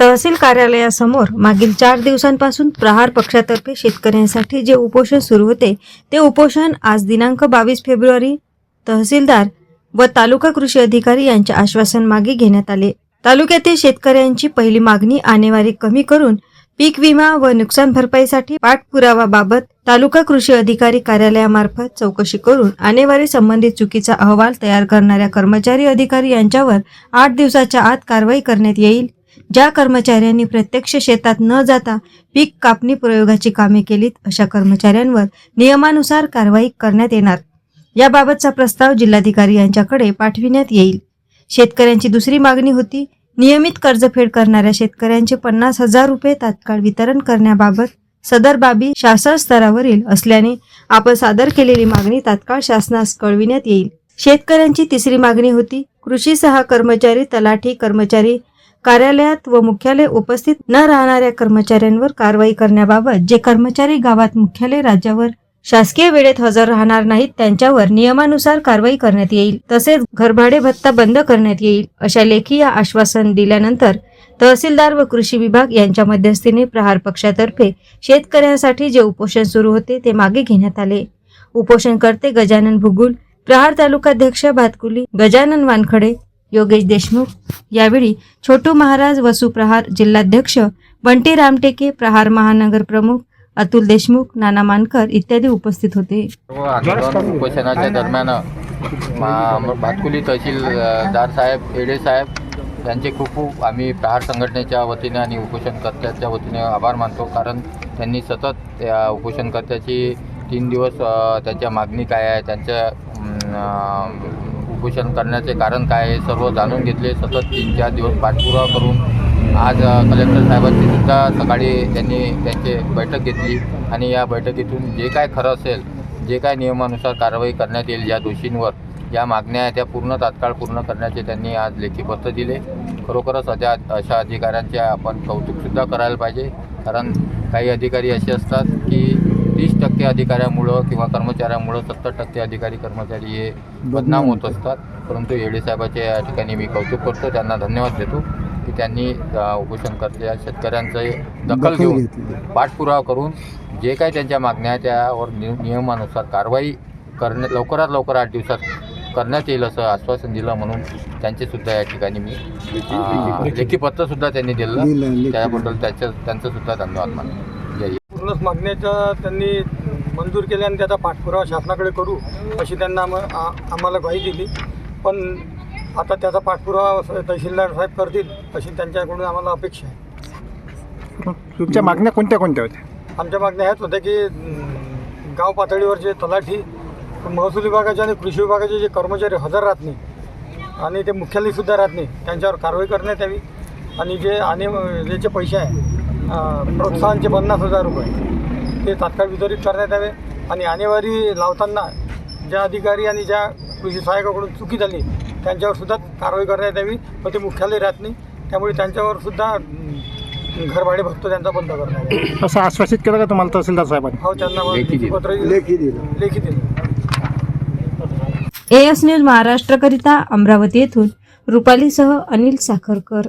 तहसील कार्यालयासमोर मागील चार दिवसांपासून प्रहार पक्षातर्फे शेतकऱ्यांसाठी जे उपोषण सुरू होते ते उपोषण आज दिनांक बावीस फेब्रुवारी तहसीलदार व तालुका कृषी अधिकारी यांच्या आश्वासन मागे घेण्यात आले. तालुक्यातील शेतकऱ्यांची पहिली मागणी आणेवारी कमी करून पीक विमा व नुकसान भरपाईसाठी पाठपुरावाबाबत तालुका कृषी अधिकारी कार्यालयामार्फत चौकशी करून आणेवारी संबंधित चुकीचा अहवाल तयार करणाऱ्या कर्मचारी अधिकारी यांच्यावर आठ दिवसाच्या आत कारवाई करण्यात येईल ज्या कर्मचाऱ्यांनी प्रत्यक्ष शेतात न जाता पीक कापणी प्रयोगाची कामे केलीत अशा कर्मचाऱ्यांवर नियमानुसार कारवाई करण्यात येणार. याबाबतचा प्रस्ताव जिल्हाधिकारी यांच्याकडे पाठविण्यात येईल. शेतकऱ्यांची दुसरी मागणी होती नियमित कर्जफेड करणाऱ्या शेतकऱ्यांचे पन्नास हजार रुपये तात्काळ वितरण करण्याबाबत सदर बाबी शासन स्तरावरील असल्याने आपण सादर केलेली मागणी तात्काळ शासनास कळविण्यात येईल. शेतकऱ्यांची तिसरी मागणी होती कृषी सहा कर्मचारी तलाठी कर्मचारी कार्यालयात व मुख्यालय उपस्थित न राहणाऱ्या कर्मचाऱ्यांवर कारवाई करण्याबाबत जे कर्मचारी गावात मुख्यालय राज्यावर शासकीय वेळेत हजर राहणार नाहीत त्यांच्यावर नियमानुसार कारवाई करण्यात येईल. तसेच घरभाडे भत्ता बंद करण्यात येईल अशा लेखी या आश्वासन दिल्यानंतर तहसीलदार व कृषी विभाग यांच्या मध्यस्थीने प्रहार पक्षातर्फे शेतकऱ्यांसाठी जे उपोषण सुरू होते ते मागे घेण्यात आले. उपोषणकर्ते गजानन भुगुल प्रहार तालुकाध्यक्ष भातकुली गजानन वानखडे योगेश देशमुख. यावेळी छोटू महाराज वसुप्रहार जिल्हाध्यक्ष बंटी रामटेके प्रहार महानगर प्रमुख अतुल देशमुख नाना मानकर इत्यादी उपस्थित होते. आंदोलन उपोषणाच्या दरम्यान भातकुली तहसीलदार साहेब एडे साहेब यांचे खूप खूप आम्ही प्रहार संघटनेच्या वतीने आणि उपोषणकर्त्याच्या वतीने आभार मानतो. कारण त्यांनी सतत त्या उपोषणकर्त्याची तीन दिवस त्यांच्या मागणी काय आहे त्यांच्या उपोषण करण्याचे कारण काय आहे सर्व जाणून घेतले. सतत तीन चार दिवस पाठपुरावा करून आज कलेक्टर साहेबांची सुद्धा सकाळी त्यांनी त्यांची बैठक घेतली आणि या बैठकीतून जे काय खरं असेल जे काय नियमानुसार कारवाई करण्यात येईल या दोषींवर या मागण्या आहेत त्या पूर्ण तात्काळ पूर्ण करण्याचे त्यांनी आज लेखीपत्र दिले. खरोखरच अशा अशा अधिकाऱ्यांचे आपण कौतुकसुद्धा करायला पाहिजे. कारण काही अधिकारी असे असतात की तीस टक्के अधिकाऱ्यामुळं किंवा कर्मचाऱ्यामुळं सत्तर टक्के अधिकारी कर्मचारी हे बदनाम होत असतात. परंतु येडे साहेबाच्या या ठिकाणी मी कौतुक करतो. त्यांना धन्यवाद देतो की त्यांनी अ, उपोषणकर्त्या शेतकऱ्यांचं दखल घेऊन पाठपुरावा करून जे काही त्यांच्या मागण्या आहेत त्यावर नि नियमानुसार कारवाई करण्या लवकरात लवकर आठ दिवसात करण्यात येईल असं आश्वासन दिलं म्हणून त्यांचे सुद्धा या ठिकाणी मी अ, लेखी पत्रसुद्धा त्यांनी दिलं त्याबद्दल त्याचं त्यांचं सुद्धा धन्यवाद मानतो. जय पूर्णच मागण्याचा त्यांनी मंजूर केल्या आणि त्याचा पाठपुरावा शासनाकडे करू अशी त्यांना आम आम्हाला ग्वाही दिली. पण आता त्याचा पाठपुरावा तहसीलदार साहेब करतील अशी त्यांच्याकडून आम्हाला अपेक्षा आहे. तुमच्या मागण्या कोणत्या कोणत्या होत्या? आमच्या मागण्या ह्याच होत्या की गाव पातळीवरचे तलाठी महसूल विभागाचे आणि कृषी विभागाचे जे कर्मचारी हजर राहत नाही आणि ते मुख्यालयसुद्धा राहत नाही त्यांच्यावर कारवाई करण्यात यावी आणि जे आणि ज्याचे पैसे आहे प्रोत्साहनचे पन्नास हजार रुपये. ते तात्काळ वितरित करण्यात यावे आणि आणेवारी लावताना ज्या अधिकारी आणि ज्या कृषी सहाय्यकाकडून चुकी झाली त्यांच्यावर सुद्धा कारवाई करण्यात यावी. पण ते मुख्यालय राहत नाही. त्यामुळे त्यांच्यावर सुद्धा घरभाडे भत्ता त्यांचा बंद यावा. असं आश्वासित केलं का तुम्हाला तहसीलदार साहेबांनी? हो त्यांना मग लेखी दिलं. पत्र लेखी दिलं. लेखी दिलं. एएस न्यूज महाराष्ट्रकरिता अमरावती येथून रुपालीसह अनिल साखरकर.